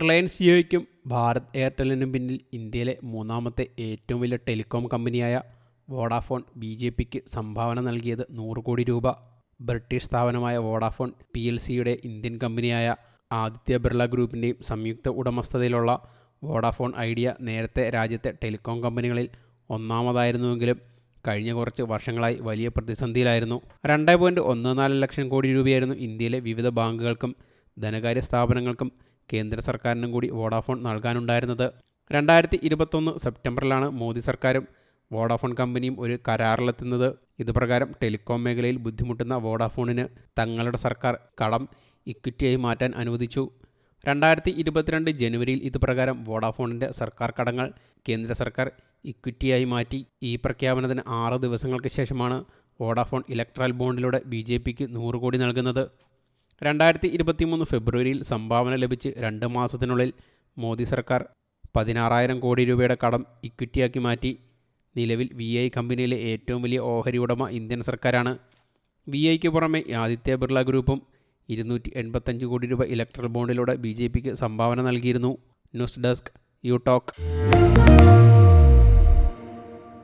Reliance ജിയോയ്ക്കും Bharat എയർടെല്ലിനും പിന്നിൽ ഇന്ത്യയിലെ മൂന്നാമത്തെ ഏറ്റവും വലിയ ടെലികോം കമ്പനിയായ വോഡാഫോൺ ബി ജെ പിക്ക് സംഭാവന നൽകിയത് നൂറ് കോടി രൂപ. ബ്രിട്ടീഷ് സ്ഥാപനമായ വോഡാഫോൺ പി എൽ സിയുടെ ഇന്ത്യൻ കമ്പനിയായ ആദിത്യ ബിർള ഗ്രൂപ്പിന്റെയും സംയുക്ത ഉടമസ്ഥതയിലുള്ള വോഡാഫോൺ ഐഡിയ നേരത്തെ രാജ്യത്തെ ടെലികോം കമ്പനികളിൽ ഒന്നാമതായിരുന്നുവെങ്കിലും കഴിഞ്ഞ കുറച്ച് വർഷങ്ങളായി വലിയ പ്രതിസന്ധിയിലായിരുന്നു. രണ്ട് പോയിന്റ് ഒന്ന് നാല് ലക്ഷം കോടി രൂപയായിരുന്നു ഇന്ത്യയിലെ വിവിധ ബാങ്കുകൾക്കും ധനകാര്യ സ്ഥാപനങ്ങൾക്കും കേന്ദ്ര സർക്കാരിനും കൂടി വോഡാഫോൺ നൽകാനുണ്ടായിരുന്നത്. രണ്ടായിരത്തി ഇരുപത്തൊന്ന് സെപ്റ്റംബറിലാണ് മോദി സർക്കാരും വോഡാഫോൺ കമ്പനിയും ഒരു കരാറിലെത്തുന്നത്. ഇതുപ്രകാരം ടെലികോം മേഖലയിൽ ബുദ്ധിമുട്ടുന്ന വോഡാഫോണിന് തങ്ങളുടെ സർക്കാർ കടം ഇക്വിറ്റിയായി മാറ്റാൻ അനുവദിച്ചു. രണ്ടായിരത്തി ഇരുപത്തിരണ്ട് ജനുവരിയിൽ ഇതുപ്രകാരം വോഡാഫോണിന്റെ സർക്കാർ കടങ്ങൾ കേന്ദ്ര സർക്കാർ ഇക്വിറ്റിയായി മാറ്റി. ഈ പ്രഖ്യാപനത്തിന് ആറ് ദിവസങ്ങൾക്ക് ശേഷമാണ് വോഡാഫോൺ ഇലക്ട്രൽ ബോണ്ടിലൂടെ ബി ജെ പിക്ക് നൂറ് കോടി നൽകുന്നത്. രണ്ടായിരത്തി ഇരുപത്തിമൂന്ന് ഫെബ്രുവരിയിൽ സംഭാവന ലഭിച്ച് രണ്ട് മാസത്തിനുള്ളിൽ മോദി സർക്കാർ പതിനാറായിരം കോടി രൂപയുടെ കടം ഇക്വിറ്റിയാക്കി മാറ്റി. നിലവിൽ വി ഐ കമ്പനിയിലെ ഏറ്റവും വലിയ ഓഹരി ഉടമ ഇന്ത്യൻ സർക്കാരാണ്. വി ഐക്ക് പുറമെ ആദിത്യ ബിർള ഗ്രൂപ്പും ഇരുന്നൂറ്റി എൺപത്തഞ്ച് കോടി രൂപ ഇലക്ട്രൽ ബോണ്ടിലൂടെ ബി ജെ പിക്ക് സംഭാവന നൽകിയിരുന്നു. News desk U Talk.